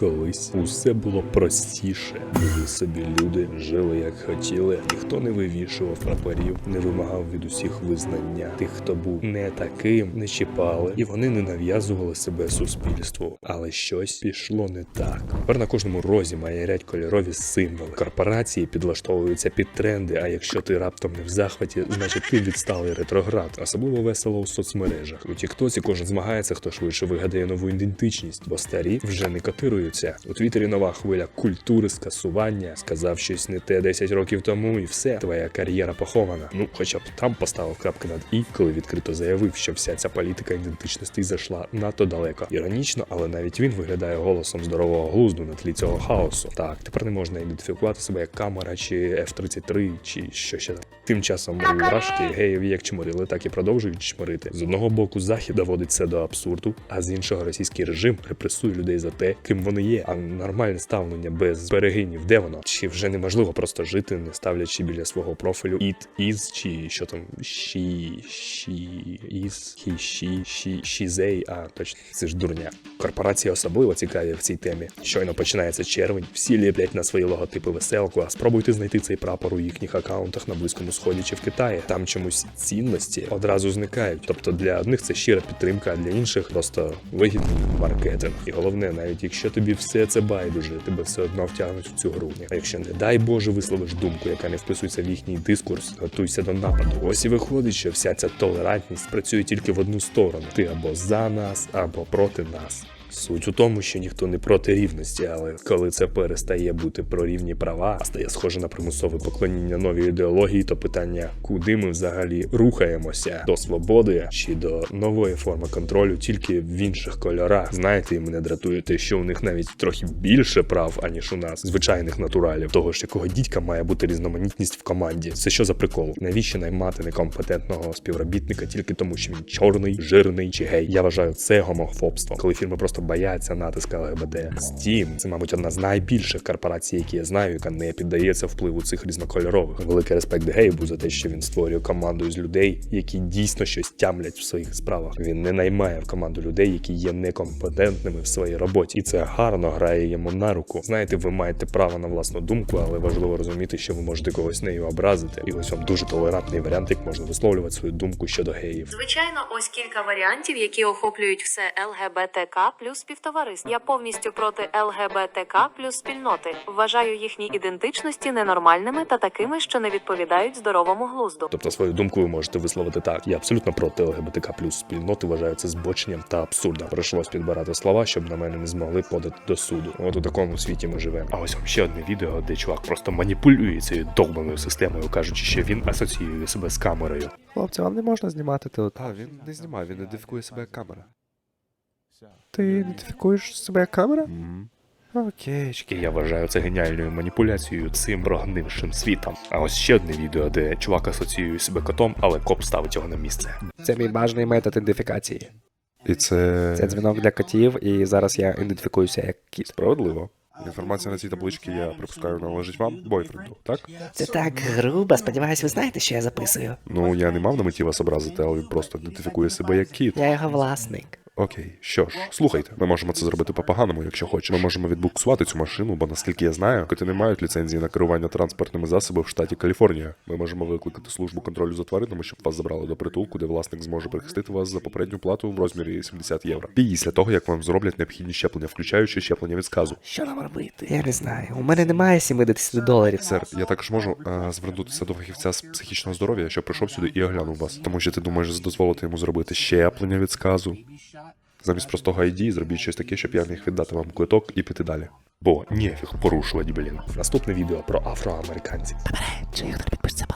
Колись усе було простіше. Були собі люди, жили як хотіли. Ніхто не вивішував прапорів, не вимагав від усіх визнання. Тих, хто був не таким, не чіпали, і вони не нав'язували себе суспільству. Але щось пішло не так. Тепер на кожному розі має маярять кольорові символи. Корпорації підлаштовуються під тренди. А якщо ти раптом не в захваті, значить ти відсталий ретроград. Особливо весело у соцмережах. У Тіктоці кожен змагається, хто швидше вигадає нову ідентичність, бо старі вже не котируються. У Твіттері нова хвиля культури скасування. Сказав щось не те 10 років тому, і все, твоя кар'єра похована. Ну, хоча б Трамп поставив крапки над і, коли відкрито заявив, що вся ця політика ідентичності зайшла надто далеко. Іронічно, але навіть він виглядає голосом здорового глузду на тлі цього хаосу. Так, тепер не можна ідентифікувати себе як камера чи F-33, чи що ще там. Тим часом мої вражки геїв як чморили, так і продовжують чморити. З одного боку, захід доводить це до абсурду, а з іншого російський режим репресує людей за те, ким вони є. А нормальне ставлення без перегинів, де воно? Чи вже неможливо просто жити, не ставлячи біля свого профілю it, is, чи що там she, she, is, he, she, she, she, they, а точно, це ж дурня. Корпорації особливо цікаві в цій темі. Щойно починається червень, всі ліплять на свої логотипи веселку, а спробуйте знайти цей прапор у їхніх акаунтах на Близькому Сході чи в Китаї. Там чомусь цінності одразу зникають. Тобто для одних це щира підтримка, а для інших просто вигідний маркетинг. І головне, навіть якщо тобі все це байдуже, тебе все одно втягнуть в цю гру. А якщо не дай Боже висловиш думку, яка не вписується в їхній дискурс, готуйся до нападу. Ось і виходить, що вся ця толерантність працює тільки в одну сторону: ти або за нас, або проти нас. Суть у тому, що ніхто не проти рівності, але коли це перестає бути про рівні права, а стає схоже на примусове поклоніння новій ідеології, то питання, куди ми взагалі рухаємося до свободи чи до нової форми контролю, тільки в інших кольорах. Знаєте, і мене дратує те, що у них навіть трохи більше прав, аніж у нас, звичайних натуралів. Того ж якого дідька має бути різноманітність в команді. Це що за прикол? Навіщо наймати некомпетентного співробітника тільки тому, що він чорний, жирний чи гей? Я вважаю це гомофобством, коли фірми просто бояться натиска ЛГБТ. Steam – це, мабуть, одна з найбільших корпорацій, які я знаю, яка не піддається впливу цих різнокольорових. Великий респект Гейбу за те, що він створює команду з людей, які дійсно щось тямлять в своїх справах. Він не наймає в команду людей, які є некомпетентними в своїй роботі, і це гарно грає йому на руку. Знаєте, ви маєте право на власну думку, але важливо розуміти, що ви можете когось нею образити. І ось вам дуже толерантний варіант, як можна висловлювати свою думку щодо геїв. Звичайно, ось кілька варіантів, які охоплюють все ЛГБТК плюс співтовариство. Я повністю проти ЛГБТК плюс спільноти. Вважаю їхні ідентичності ненормальними та такими, що не відповідають здоровому глузду. Тобто свою думку ви можете висловити так. Я абсолютно проти ЛГБТК плюс спільноти вважаю це збоченням та абсурдом. Прийшлось підбирати слова, щоб на мене не змогли подати до суду. От у такому світі ми живемо. А ось вам ще одне відео, де чувак просто маніпулює цією довбаною системою, кажучи, що він асоціює себе з камерою. Хлопці, вам не можна знімати теле. А, він не знімає, він ідентифікує себе як камера. Ти ідентифікуєш себе як камера? Угу. Окей, чекай. Я вважаю це геніальною маніпуляцією цим прогнившим світом. А ось ще одне відео, де чувак асоціює себе котом, але коп ставить його на місце. Це мій бажаний метод ідентифікації. І це. Це дзвінок для котів, і зараз я ідентифікуюся як кіт. справедливо. Інформація на цій табличці, я припускаю, належить вам, бойфренду, так? Це так грубо. Сподіваюсь, ви знаєте, що я записую. Ну, я не мав на меті вас образити, але він просто ідентифікує себе як кіт. Я його власник. Окей, що ж, слухайте, ми можемо це зробити по-поганому, якщо хочеш. Ми можемо відбуксувати цю машину, бо наскільки я знаю, коти не мають ліцензії на керування транспортними засобами в штаті Каліфорнія. Ми можемо викликати службу контролю за тваринами, щоб вас забрали до притулку, де власник зможе прихистити вас за попередню плату в розмірі 70 євро. Після того, як вам зроблять необхідні щеплення, включаючи щеплення від сказу. Що нам робити? Я не знаю. У мене немає 70 доларів. Сер, я також можу е, звернутися до фахівця з психічного здоров'я, що прийшов сюди і оглянув вас. Тому що ти думаєш дозволити йому зробити щеплення від сказу. Замість простого ID зробіть щось таке, щоб я міг віддати вам квиток і піти далі. Бо ніфіг порушувати, блін. Наступне відео про афроамериканців. Чи хто підпишеться